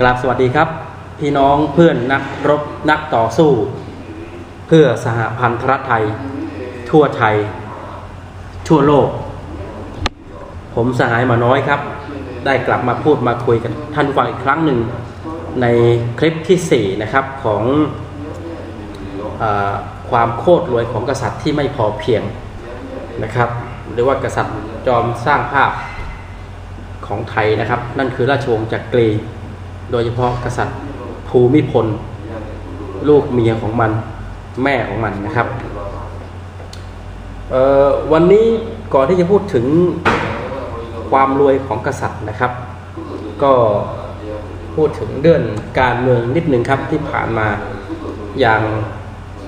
กราบสวัสดีครับ พี่น้องเพื่อนนักรบนักต่อสู้ เพื่อสหพันธรัฐไทย ทั่วไทย ทั่วโลก ผมสหายมาน้อยครับ ได้กลับมาพูดมาคุยกันท่านฟังอีกครั้งหนึ่ง ในคลิปที่ 4 นะครับของอความโคตรรวยของกษัตริย์ที่ไม่พอเพียงนะครับ หรือว่ากษัตริย์จอมสร้างภาพของไทยนะครับ นั่นคือราชวงศ์จักรี โดยเฉพาะกษัตริย์ภูมิพล ลูกเมียของมันแม่ของมันนะครับวันนี้ก่อนที่จะพูดถึงความรวยของกษัตริย์นะครับ ก็พูดถึงเรื่องการเมืองนิดหนึ่งครับที่ผ่านมาอย่าง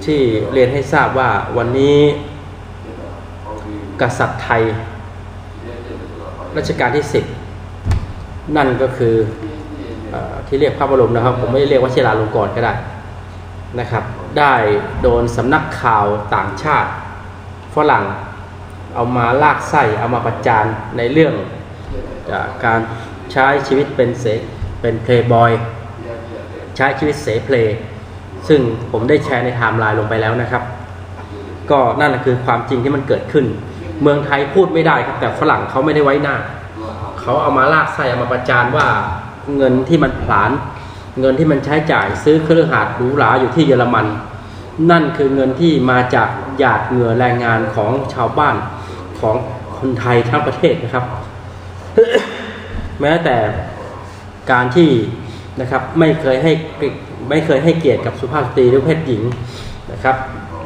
ที่เรียนให้ทราบว่าวันนี้กษัตริย์ไทยรัชกาลที่สิบนั่นก็คือ ที่เรียกพระบรมนะครับ ผมไม่เรียกว่าเชลาลงกรก็ได้นะครับ ได้โดนสำนักข่าวต่างชาติฝรั่งเอามาลากไส้เอามาประจานในเรื่องการใช้ชีวิตเป็นเสเป็นเพลย์บอยใช้ชีวิตเสเพลย์ซึ่งผมได้แชร์ในไทม์ไลน์ลงไปแล้วนะครับ ก็นั่นแหละคือความจริงที่มันเกิดขึ้น เมืองไทยพูดไม่ได้ครับแต่ฝรั่งเขาไม่ได้ไว้หน้า เขาเอามาลากไส้เอามาประจานว่า เงินที่มันผลาญเงินที่มันใช้จ่ายซื้อเครื่องหาดหรูหราอยู่ที่เยอรมัน นั่นคือเงินที่มาจากหยาดเหงื่อแรงงานของชาวบ้านของคนไทยทั้งประเทศนะครับ แม้แต่การที่นะครับไม่เคยให้ไม่เคยให้เกียรติกับสุภาพสตรีหรือเพศหญิงนะครับ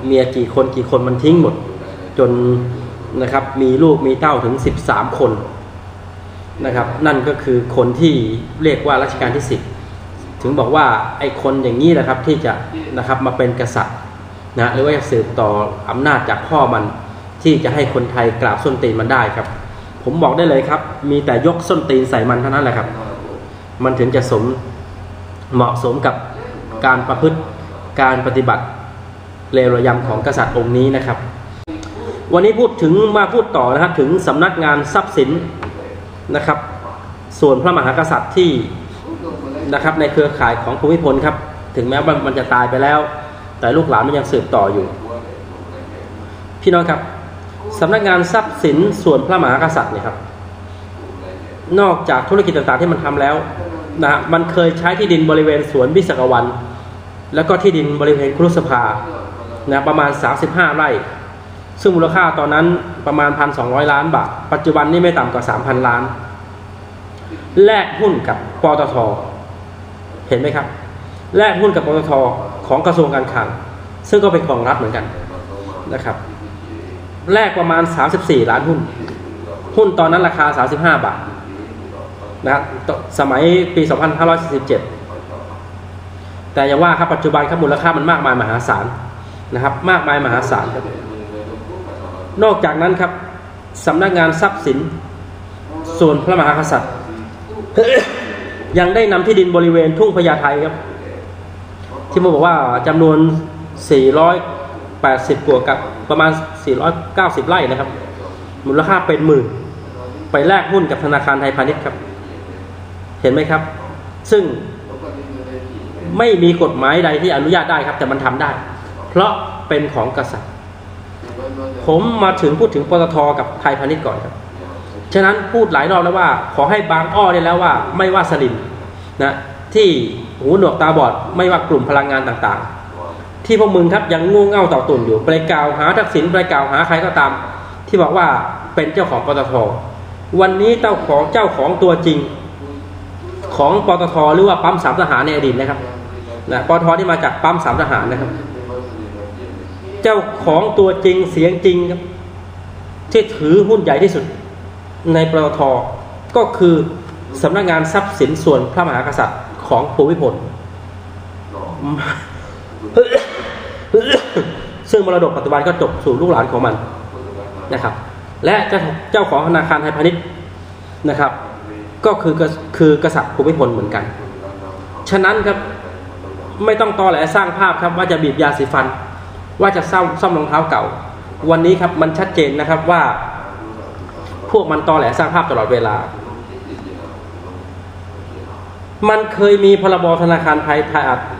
เมียกี่คนกี่คนมันทิ้งหมด จนนะครับมีลูกมีเต้าถึง 13 คน นะครับ นั่นก็คือคนที่เรียกว่ารัชกาลที่สิบถึงบอกว่าไอ้คนอย่างนี้นะครับที่จะนะครับมาเป็นกษัตริย์นะหรือว่าจะสืบต่ออำนาจจากพ่อมันที่จะให้คนไทยกราบส้นตีนมันได้ครับ ผมบอกได้เลยครับ มีแต่ยกส้นตีนใส่มันเท่านั้นแหละครับ มันถึงจะสมเหมาะสมกับการประพฤติการปฏิบัติเลวระยำของกษัตริย์องค์นี้นะครับ วันนี้พูดถึงมาพูดต่อนะครับถึงสำนักงานทรัพย์สิน นะครับ ส่วนพระมหากษัตริย์ที่นะครับในเครือข่ายของภูมิพลครับ ถึงแม้ว่ามันจะตายไปแล้ว แต่ลูกหลานมันยังสืบต่ออยู่ พี่น้องครับสำนักงานทรัพย์สินส่วนพระมหากษัตริย์เนี่ยครับ นอกจากธุรกิจต่างๆที่มันทำแล้วนะฮะมันเคยใช้ที่ดินบริเวณสวนวิศกวัน แล้วก็ที่ดินบริเวณครุสภานะประมาณ 35 ไร่ ซึ่งมูลค่าตอนนั้นประมาณ 1,200 ล้านบาท ปัจจุบันนี้ไม่ต่ำกว่า 3,000 ล้าน แลกหุ้นกับปตท เห็นไหมครับ แลกหุ้นกับปตทของกระทรวงการคลัง ซึ่งก็เป็นของรัฐเหมือนกันนะครับ แลกประมาณ 34 ล้านหุ้น หุ้นตอนนั้นราคา 35 บาทนะสมัยปี 2547 แต่อย่าว่าครับปัจจุบันครับมูลค่ามันมากมายมหาศาลนะครับ มากมายมหาศาลครับ นอกจากนั้นครับสำนักงานทรัพย์สิน ส่วนพระมหากษัตริย์ ยังได้นำที่ดินบริเวณทุ่งพญาไทครับ ที่ผมบอกว่าจำนวน 480กว่ากับประมาณ 490 ไร่นะครับ มูลค่าเป็นหมื่น ไปแลกหุ้นกับธนาคารไทยพาณิชย์ครับ เห็นไหมครับ ซึ่งไม่มีกฎหมายใดที่อนุญาตได้ครับ แต่มันทำได้ เพราะเป็นของกษัตริย์ ผมมาถึงพูดถึงปตทกับไทยพาณิชย์ก่อนครับ ฉะนั้นพูดหลายรอบแล้วว่า ขอให้บางอ้อได้แล้วว่า ไม่ว่าสลินนะที่หูหนวกตาบอดไม่ว่ากลุ่มพลังงานต่างๆ ที่พวกมึงครับยังงูเง่าต่อตุ่นอยู่ไปกล่าวหาทักษิณไปกล่าวหาใครก็ตาม ที่บอกว่าเป็นเจ้าของปตทวันนี้เจ้าของเจ้าของตัวจริงของปตทหรือว่าปั๊มสามทหารในอดีตนะครับนะปตทที่มาจากปั๊มสามทหารนะครับ เจ้าของตัวจริงเสียงจริงครับ ที่ถือหุ้นใหญ่ที่สุดในปตทก็คือสำนักงานทรัพย์สินส่วนพระมหากษัตริย์ของภูมิพลซึ่งมรดกปัจจุบันก็จบสู่ลูกหลานของมันนะครับ และเจ้าของธนาคารไทยพาณิชย์นะครับ ก็คือคือกษัตริย์ภูมิพลเหมือนกัน ฉะนั้นครับไม่ต้องตอแหลสร้างภาพครับว่าจะบีบยาสีฟัน ว่าจะซ่อมซ่อมรองเท้าเก่า วันนี้ครับมันชัดเจนนะครับว่า พวกมันตอแหลสร้างภาพตลอดเวลา มันเคยมีพรบธนาคารไทย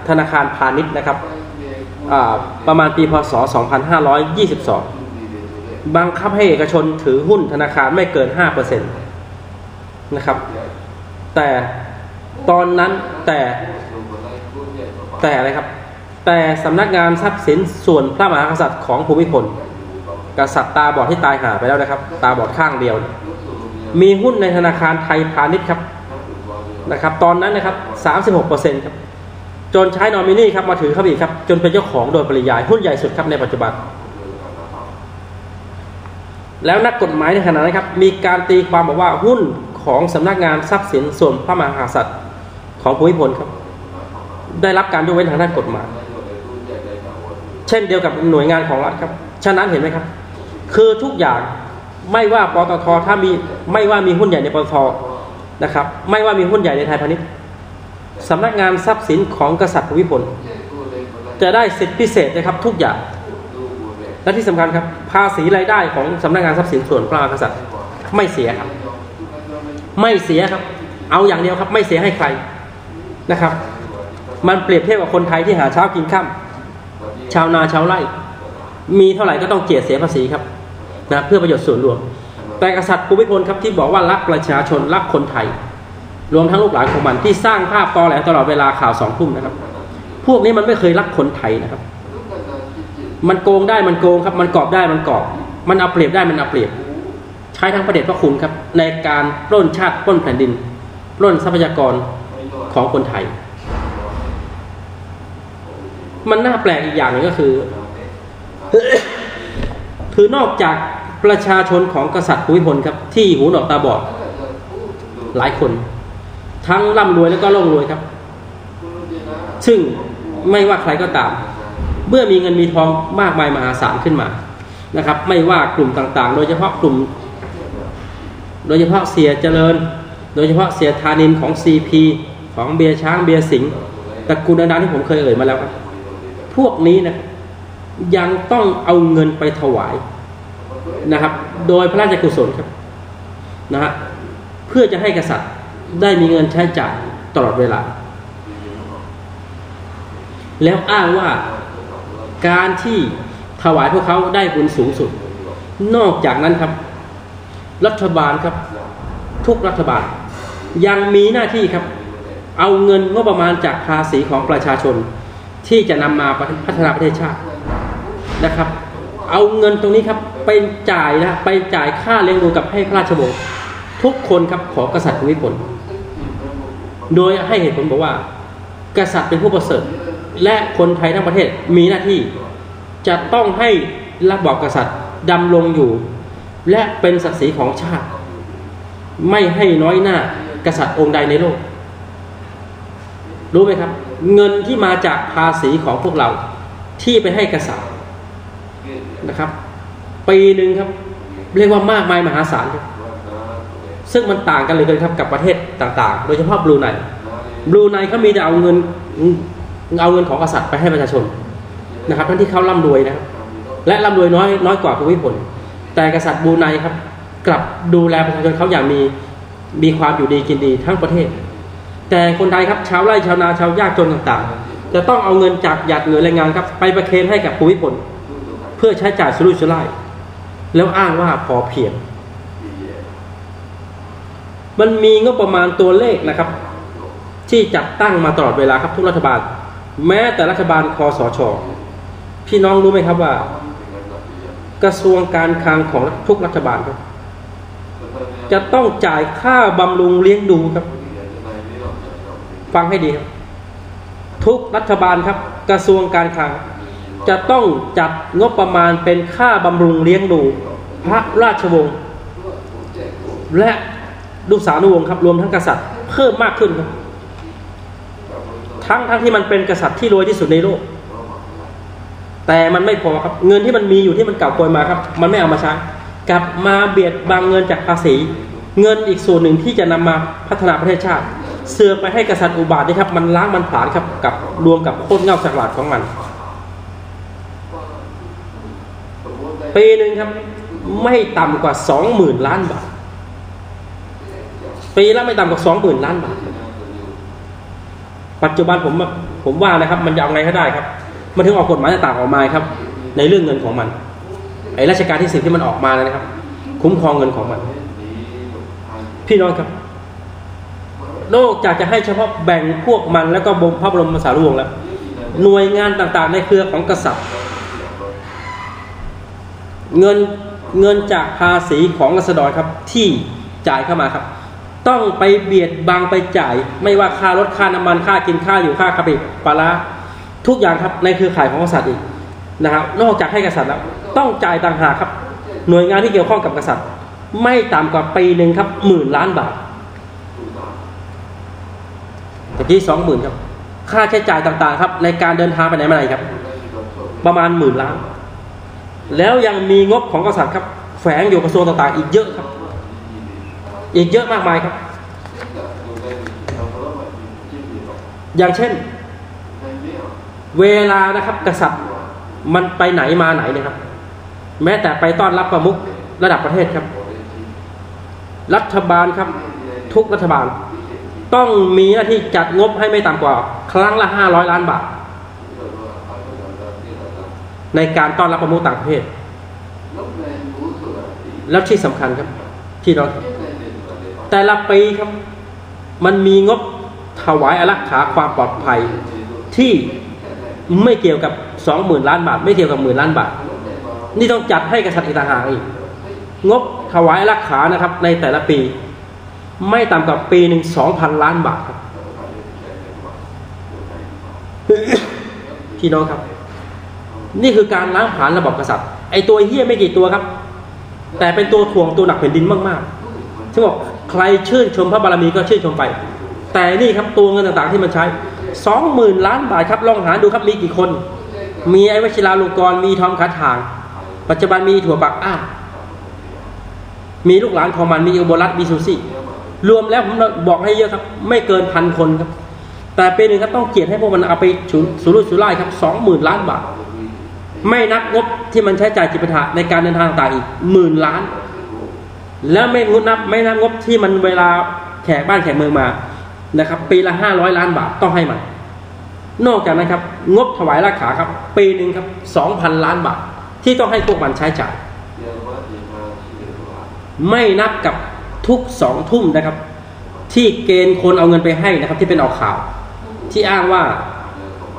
ธนาคารพาณิชย์นะครับประมาณปีพศ 2522 บังคับให้เอกชนถือหุ้นธนาคารไม่เกิน 5%นะครับ แต่ตอนนั้นแต่แต่อะไรครับ แต่สำนักงานทรัพย์สินส่วนพระมหากษัตริย์ของภูมิพลกษัตริย์ตาบอดที่ตายหาไปแล้วนะครับ ตาบอดข้างเดียว มีหุ้นในธนาคารไทยพาณิชย์ครับนะครับ ตอนนั้นนะครับสามสิบหกเปอร์เซ็นต์ครับจนใช้นอมินีครับมาถือครับอีกครับ จนเป็นเจ้าของโดยปริยายหุ้นใหญ่สุดครับในปัจจุบัน แล้วนักกฎหมายในขณะนั้นครับ มีการตีความบอกว่าหุ้นของสำนักงานทรัพย์สินส่วนพระมหากษัตริย์ของภูมิพลครับ ได้รับการยกเว้นทางด้านกฎหมาย เช่นเดียวกับหน่วยงานของรัฐครับ ฉะนั้นเห็นไหมครับ คือทุกอย่างไม่ว่าปตทถ้ามีไม่ว่ามีหุ้นใหญ่ในปตทนะครับ ไม่ว่ามีหุ้นใหญ่ในไทยพาณิชย์สำนักงานทรัพย์สินของกษัตริย์ภูมิพลจะได้สิทธิพิเศษนะครับทุกอย่าง และที่สำคัญครับ ภาษีรายได้ของสำนักงานทรัพย์สินส่วนพระมหากษัตริย์ไม่เสียครับ ไม่เสียครับ เอาอย่างเดียวครับ ไม่เสียให้ใครนะครับ มันเปรียบเทียบกับคนไทยที่หาเช้ากินข้า ชาวนาชาวไร่ มีเท่าไหร่ก็ต้องเจียดเสียภาษีครับนะเพื่อประโยชน์ส่วนรวม แต่กษัตริย์ภูมิพลครับที่บอกว่ารักประชาชนรักคนไทย รวมทั้งลูกหลานของมันที่สร้างภาพตอแหลตลอดเวลาข่าวสองทุ่มนะครับ พวกนี้มันไม่เคยรักคนไทยนะครับ มันโกงได้มันโกงครับ มันกอบได้มันกอบ มันเอาเปรียบได้มันเอาเปรียบ ใช้ทั้งประเด็จพระคุณครับ ในการปล้นชาติปล้นแผ่นดินปล้นทรัพยากรของคนไทย มันน่าแปลกอีกอย่างหนึ่งก็คือ คือนอกจากประชาชนของกษัตริย์ภูมิพลครับ ที่หูหนวกตาบอด หลายคน ทั้งร่ำรวยแล้วก็ร่ำรวยครับ ซึ่งไม่ว่าใครก็ตาม เมื่อมีเงินมีทองมากมายมหาศาลขึ้นมานะครับ ไม่ว่ากลุ่มต่างๆ โดยเฉพาะกลุ่ม โดยเฉพาะเสียเจริญ โดยเฉพาะเสียธานินของซีพีของเบียช้างเบียสิงตระกูลดังๆที่ผมเคยเอ่ยมาแล้วครับ พวกนี้นะยังต้องเอาเงินไปถวายนะครับ โดยพระราชกุศลครับนะฮะเพื่อจะให้กษัตริย์ได้มีเงินใช้จ่ายตลอดเวลา แล้วอ้างว่าการที่ถวายพวกเขาได้บุญสูงสุด นอกจากนั้นครับ รัฐบาลครับ ทุกรัฐบาล ยังมีหน้าที่ครับ เอาเงินงบประมาณจากภาษีของประชาชน ที่จะนำมาพัฒนาประเทศชาตินะครับ เอาเงินตรงนี้ครับไปจ่ายนะไปจ่ายค่าเลี้ยงดูกับให้พระราชวงศ์ทุกคนครับขอกษัตริย์ภูมิพลโดยให้เหตุผลบอกว่า กษัตริย์เป็นผู้ประเสริฐ และคนไทยทั้งประเทศมีหน้าที่ จะต้องให้ระบอบกษัตริย์ดำรงอยู่ และเป็นศักดิ์ศรีของชาติ ไม่ให้น้อยหน้ากษัตริย์องค์ใดในโลก รู้ไหมครับ เงินที่มาจากภาษีของพวกเรา ที่ไปให้กษัตริย์นะครับ ปีหนึ่งครับ เรียกว่ามากมายมหาศาลครับซึ่งมันต่างกันเลยครับกับประเทศต่างๆ โดยเฉพาะบลูไนบลูไนเขามีแต่เอาเงินเอาเงินของกษัตริย์ไปให้ประชาชนนะครับทั้งที่เขาร่ำรวยนะครับและร่ำรวยน้อยน้อยกว่าภูมิพลแต่กษัตริย์บลูไนครับ กลับดูแลประชาชนเขาอย่างมีมีความอยู่ดีกินดีทั้งประเทศ แต่คนไทยครับชาวไร่ชาวนาชาวยากจนต่างๆ จะต้องเอาเงินจากหยาดเหงื่อแรงงานครับไปประเคนให้กับภูมิพลเพื่อใช้จ่ายสุรุ่ยสุร่ายแล้วอ้างว่าพอเพียง มันมีงบประมาณตัวเลขนะครับ ที่จัดตั้งมาตลอดเวลาครับทุกรัฐบาล แม้แต่รัฐบาลคอสช พี่น้องรู้ไหมครับว่า กระทรวงการคลังของทุกรัฐบาลครับจะต้องจ่ายค่าบำรุงเลี้ยงดูครับ ฟังให้ดีครับ ทุกรัฐบาลครับ กระทรวงการคลัง จะต้องจัดงบประมาณเป็นค่าบำรุงเลี้ยงดู พระราชวงศ์และดุสานุวงศ์ครับ รวมทั้งกษัตริย์เพิ่มมากขึ้นครับ ทั้งทั้งที่มันเป็นกษัตริย์ที่รวยที่สุดในโลก แต่มันไม่พอครับ เงินที่มันมีอยู่ที่มันเก่าโกยมาครับ มันไม่เอามาใช้กลับมาเบียดบางเงินจากภาษี เงินอีกส่วนหนึ่งที่จะนำมาพัฒนาประเทศชาติ เสือไปให้กษัตริย์อุบาทนี่ครับ มันล้างมันผลาญครับกับรวมกับโคตรเงาสกหลาดของมัน ปีหนึ่งครับ ไม่ต่ำกว่าสองหมื่นล้านบาท ปีละไม่ต่ำกว่าสองหมื่นล้านบาท ปัจจุบันผมผมว่านะครับ มันจะเอาไงก็ได้ครับ มันถึงออกกฎหมายต่างๆออกมาครับ ในเรื่องเงินของมัน ไอ้ราชการที่สิบที่มันออกมานะครับ คุ้มครองเงินของมัน พี่น้องครับ นอกจากจะให้เฉพาะแบ่งพวกมันแล้วก็บพระบรมสารีวงศ์แล้ว หน่วยงานต่างๆ ในเครือของกษัตริย์ เงินเงินจากภาษีของรัษฎรครับที่จ่ายเข้ามาครับ ต้องไปเบียดบังไปจ่าย ไม่ว่าค่ารถค่าน้ำมันค่ากินค่าอยู่ค่าคาบิปลาร้าทุกอย่างครับในเครือข่ายของกษัตริย์อีกนะครับนอกจากให้กษัตริย์แล้วต้องจ่ายต่างหากครับ หน่วยงานที่เกี่ยวข้องกับกษัตริย์ ไม่ต่ำกว่าปีหนึ่งครับหมื่นล้านบาท ตะกี้สองหมื่นครับ ค่าใช้จ่ายต่างๆ ครับ ในการเดินทางไปไหนมาไหนครับ ประมาณหมื่นล้าน แล้วยังมีงบของกษัตริย์ครับ แฝงอยู่กระทรวงต่างๆ อีกเยอะครับ อีกเยอะมากมายครับ อย่างเช่น เวลานะครับกษัตริย์มันไปไหนมาไหนเนี่ยครับ แม้แต่ไปต้อนรับประมุขระดับประเทศครับ รัฐบาลครับ ทุกรัฐบาล ต้องมีหน้าที่จัดงบให้ไม่ต่ำกว่า ครั้งละห้าร้อยล้านบาท ในการต้อนรับประมุขต่างประเทศ แล้วที่สำคัญครับ ที่เราแต่ละปีครับ มันมีงบถวายอารักขาความปลอดภัยที่ไม่เกี่ยวกับสองหมื่นล้านบาท ไม่เกี่ยวกับหมื่นล้านบาท นี่ต้องจัดให้กษัตริย์อีกต่างหากอีกงบถวายอารักขานะครับ ในแต่ละปี ไม่ต่ำกว่าปีหนึ่งสองพันล้านบาทครับพี่น้องครับ นี่คือการล้างผลาญระบบกษัตริย์ ไอตัวเฮี้ยไม่กี่ตัวครับ แต่เป็นตัวถ่วงตัวหนักแผ่นดินมากๆที่บอกใครชื่นชมพระบารมีก็ชื่นชมไป แต่นี่ครับตัวเงินต่างๆที่มันใช้สองหมื่นล้านบาทครับลองหาดูครับมีกี่คน มีไอ้วชิราลงกรมีทอมขัดทาง ปัจจุบันมีถั่วปักอ้ามีลูกหลานของมันมีอุบลรัตมีซูซี่ รวมแล้วผมบอกให้เยอะครับ ไม่เกินพันคนครับ แต่ปีหนึ่งก็ต้องเกียรติให้พวกมันเอาไปสุรุ่ยสุร่ายครับสองหมื่นล้านบาท ไม่นับงบที่มันใช้จ่ายจิปาถะในการเดินทางต่างอีกหมื่นล้าน แล้วไม่งดนับไม่นับงบที่มันเวลาแขกบ้านแขกเมืองมานะครับ ปีละห้าร้อยล้านบาทต้องให้มัน นอกจากนั้นครับ งบถวายราคาครับ ปีหนึ่งครับสองพันล้านบาท ที่ต้องให้พวกมันใช้จ่ายไม่นับกับ ทุกสองทุ่มนะครับ ที่เกณฑ์คนเอาเงินไปให้นะครับ ที่เป็นออกข่าว ที่อ้างว่า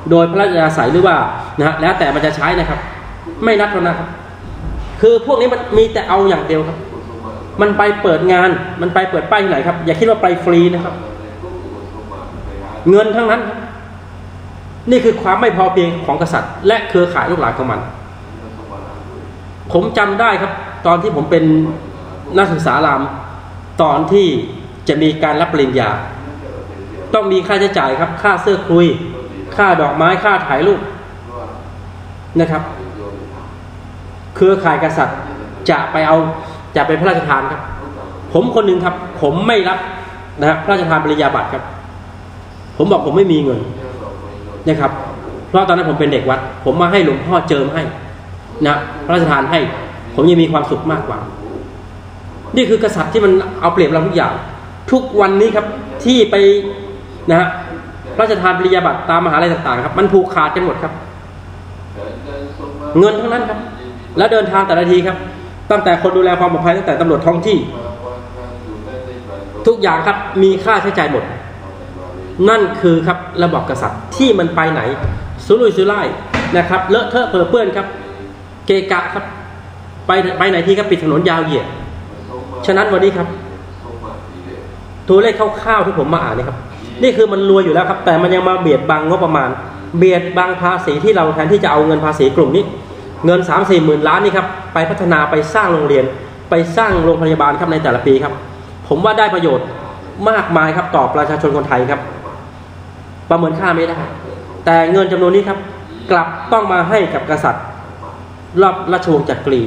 โดยพระราชอาศัยหรือว่านะฮะแล้วแต่มันจะใช้นะครับ ไม่นับแล้วนะครับ คือพวกนี้มันมีแต่เอาอย่างเดียวครับ มันไปเปิดงาน มันไปเปิดป้ายที่ไหนครับ อย่าคิดว่าไปฟรีนะครับ เงินทั้งนั้น นี่คือความไม่พอเพียงของกษัตริย์ และเครือข่ายลูกหลานของมัน ผมจำได้ครับ ตอนที่ผมเป็นนักศึกษาราม ตอนที่จะมีการรับปริญญา ต้องมีค่าใช้จ่ายครับ ค่าเสื้อคลุย ค่าดอกไม้ค่าถ่ายรูปนะครับ เครือข่ายกษัตริย์จะไปเอาจะเป็นพระราชทานครับ ผมคนหนึ่งครับ ผมไม่รับนะครับพระราชทานปริญญาบัตรครับ ผมบอกผมไม่มีเงินนะครับ เพราะตอนนั้นผมเป็นเด็กวัด ผมมาให้หลวงพ่อเจิมให้นะพระราชทานให้ ผมยังมีความสุขมากกว่า นี่คือกษัตริย์ที่มันเอาเปรียบเราทุกอย่าง ทุกวันนี้ครับที่ไปนะฮะพระราชทานปริญาบัตรตามมหาลัยต่างๆ ครับ มันผูกขาดกันหมดครับ เงินทั้งนั้นครับ แล้วเดินทางแต่ละทีครับ ตั้งแต่คนดูแลความปลอดภัยตั้งแต่ตำรวจท้องที่ ทุกอย่างครับมีค่าใช้จ่ายหมด นั่นคือครับระบบกษัตริย์ที่มันไปไหนสุรุ่ยสุร่ายนะครับเลอะเทอะเปื้อนครับ เกกะครับ ไปไปไหนที่ครับปิดถนนยาวเหยียด ฉะนั้นวันนี้ครับ ตัวเลขคร่าวๆที่ผมมาอ่านนี่ครับ นี่คือมันรวยอยู่แล้วครับ แต่มันยังมาเบียดบังงบประมาณ เบียดบังภาษีที่เราแทนที่จะเอาเงินภาษีกลุ่มนี้ เงินสามสี่หมื่นล้านนี่ครับไปพัฒนาไปสร้างโรงเรียน ไปสร้างโรงพยาบาลครับในแต่ละปีครับ ผมว่าได้ประโยชน์มากมายครับต่อประชาชนคนไทยครับ ประเมินค่าไม่ได้ แต่เงินจำนวนนี้ครับ กลับต้องมาให้กับกษัตริย์รอบราชวงศ์จักรี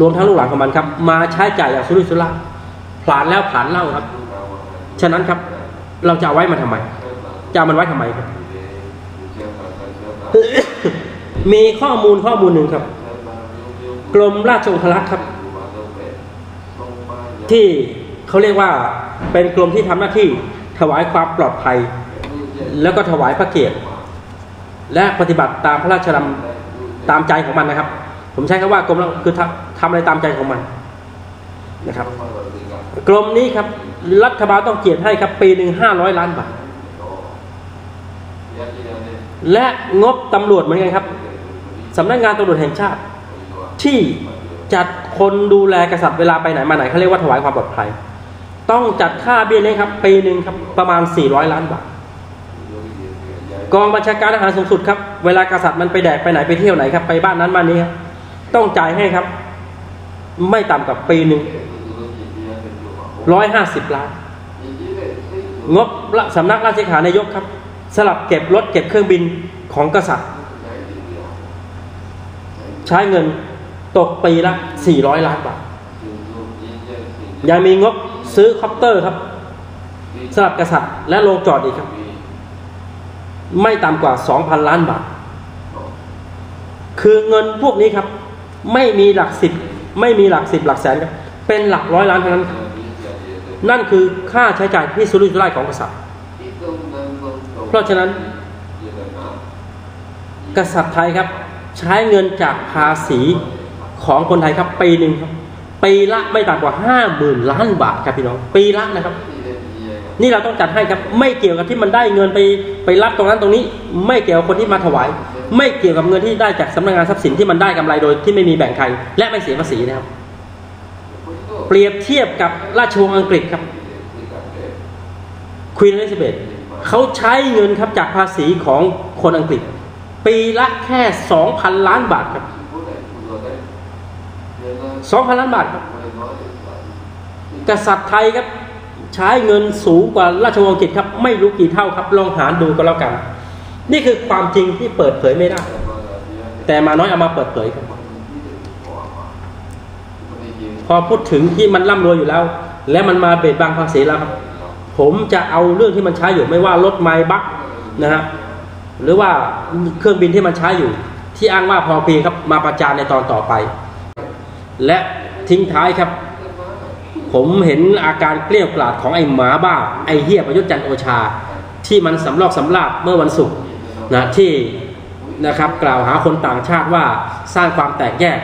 รวมทั้งลูกหลานของมันครับ มาใช้จ่ายอย่างสุรุ่ยสุร่ายผลานแล้วผลานเล่าครับ ฉะนั้นครับ เราจะเอาไว้มาทำไม จะเอามันไว้ทำไมครับ มีข้อมูลข้อมูลหนึ่งครับ กรมราชองครักษ์ครับ ที่เขาเรียกว่าเป็นกรมที่ทำหน้าที่ถวายความปลอดภัย แล้วก็ถวายพระเกียรติ และปฏิบัติตามพระราชดำตามใจของมันนะครับ ผมใช้คำว่ากรมคือ ทำทำอะไรตามใจของมันนะครับ กรมนี้ครับ รัฐบาลต้องเกียรติให้ครับ ปีหนึ่งห้าร้อยล้านบาท และงบตำรวจเหมือนกันครับสำนักงานตำรวจแห่งชาติ ที่จัดคนดูแลกษัตริย์เวลาไปไหนมาไหนเขาเรียกว่าถวายความปลอดภัย ต้องจัดค่าเบี้ยเลี้ยงครับ ปีหนึ่งครับประมาณ 400 ล้านบาท กองบัญชาการทหารสูงสุดครับ เวลากษัตริย์มันไปแดกไปไหนไปเที่ยวไหนครับ ไปบ้านนั้นบ้านนี้ครับต้องจ่ายให้ครับ ไม่ต่ำกว่าปีหนึ่งร้อยห้าสิบล้าน งบสำนักราชกานายกครับ สลับเก็บรถเก็บเครื่องบินของกษัตริย์ ใช้เงินตกปีละ400ล้านบาท ยังมีงบซื้อคอปเตอร์ครับสำหรับกษัตริย์และโรงจอดอีกครับ ไม่ต่ำกว่า 2,000 ล้านบาท คือเงินพวกนี้ครับ ไม่มีหลักสิบ ไม่มีหลักสิบหลักแสนครับเป็นหลักร้อยล้านเท่านั้น นั่นคือค่าใช้จ่ายที่สุรุ่ยสุร่ายของกษัตริย์ เพราะฉะนั้น กษัตริย์ไทยครับ ใช้เงินจากภาษีของคนไทยครับ ปีหนึ่งครับปีละไม่ต่ำกว่าห้าหมื่นล้านบาทครับพี่น้อง ปีละนะครับ นี่เราต้องจัดให้ครับ ไม่เกี่ยวกับที่มันได้เงินไปไปรับตรงนั้นตรงนี้ ไม่เกี่ยวกับคนที่มาถวาย ไม่เกี่ยวกับเงินที่ได้จากสำนักงานทรัพย์สินที่มันได้กำไรโดยที่ไม่มีแบ่งใครและไม่เสียภาษีนะครับ เปรียบเทียบกับราชวงศ์อังกฤษครับควีนอลิซาเบธเขาใช้เงินครับจากภาษีของคนอังกฤษ ปีละแค่สองพันล้านบาทครับสองพันล้านบาทครับกษัตริย์ไทยครับใช้เงินสูงกว่าราชวงศ์อังกฤษครับ ไม่รู้กี่เท่าครับ ลองหารดูก็แล้วกัน นี่คือความจริงที่เปิดเผยไม่ได้ แต่มาน้อยเอามาเปิดเผยครับพอพูดถึงที่มันร่ำรวยอยู่แล้ว และมันมาเบ็ดบังภาษีแล้วครับผมจะเอาเรื่องที่มันใช้อยู่ไม่ว่ารถไม้บักนะฮะหรือว่าเครื่องบินที่มันใช้อยู่ ที่อ้างว่าพอเพียงครับมาประจานในตอนต่อไป และทิ้งท้ายครับ ผมเห็นอาการเกลี้ยกล่อดของไอ้หมาบ้า ไอ้เฮียประยุทธ์จันโอชา ที่มันสำลอกสำลาบเมื่อวันศุกร์ นะที่นะครับกล่าวหาคนต่างชาติว่าสร้างความแตกแยก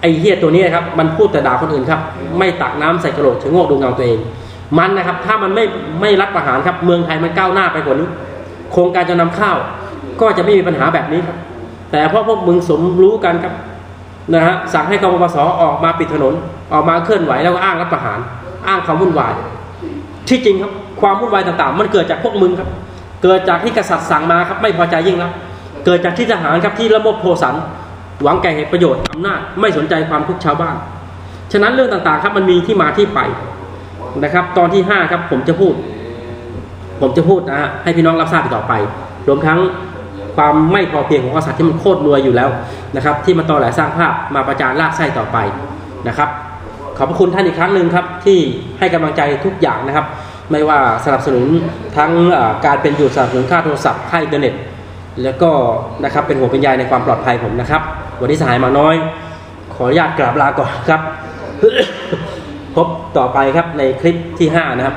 ไอ้เฮียตัวนี้ครับมันพูดแต่ด่าคนอื่นครับ ไม่ตักน้ำใส่กระโหลกถึงโงกดูเงาตัวเอง มันนะครับถ้ามันไม่ไม่รัฐประหารครับเมืองไทยมันก้าวหน้าไปกว่านี้โครงการจะนำข้าว ก็จะไม่มีปัญหาแบบนี้ครับแต่เพราะพวกมึงสมรู้กันครับนะฮะสั่งให้กบปสออกมาปิดถนนออกมาเคลื่อนไหวแล้วก็อ้างรัฐประหาร อ้างความวุ่นวาย ที่จริงครับความวุ่นวายต่างๆ มันเกิดจากพวกมึงครับ เกิดจากที่กษัตริย์สั่งมาครับไม่พอใจยิ่งแล้วเกิดจากที่ทหารครับที่ระบบโพสันหวังแก่เหตุประโยชน์อำนาจไม่สนใจความทุกข์ชาวบ้าน ฉะนั้นเรื่องต่างๆครับมันมีที่มาที่ไปนะครับ ตอนที่ห้าครับผมจะพูด ผมจะพูดนะฮะให้พี่น้องรับทราบต่อไป รวมทั้งความไม่พอเพียงของกษัตริย์ที่มันโคตรรวยอยู่แล้วนะครับ ที่มาต่อแหลสร้างภาพมาประจานลากไส้ต่อไปนะครับ ขอบพระคุณท่านอีกครั้งหนึ่งครับ ที่ให้กำลังใจทุกอย่างนะครับ ไม่ว่าสนับสนุนทั้งการเป็นอยู่สนับสนุนค่าโทรศัพท์ค่าอินเทอร์เน็ต แล้วก็นะครับเป็นหัวเป็นใยในความปลอดภัยผมนะครับ วันนี้สหายมาน้อย ขออนุญาตกราบลาก่อนครับ พบต่อไปครับในคลิปที่ 5 นะครับ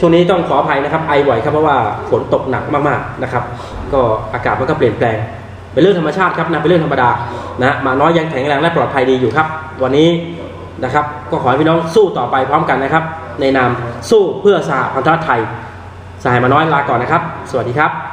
ช่วงนี้ต้องขออภัยนะครับ ไอบ่อยครับเพราะว่าฝนตกหนักมากๆนะครับ ก็อากาศมันก็เปลี่ยนแปลงเป็นเรื่องธรรมชาติครับนะเป็นเรื่องธรรมดานะมาน้อยยังแข็งแรงและปลอดภัยดีอยู่ครับ วันนี้นะครับ ก็ขอให้พี่น้องสู้ต่อไปพร้อมกันนะครับ ในนามสู้เพื่อสหพันธรัฐไทย สหายมาน้อยลาก่อนนะครับ สวัสดีครับ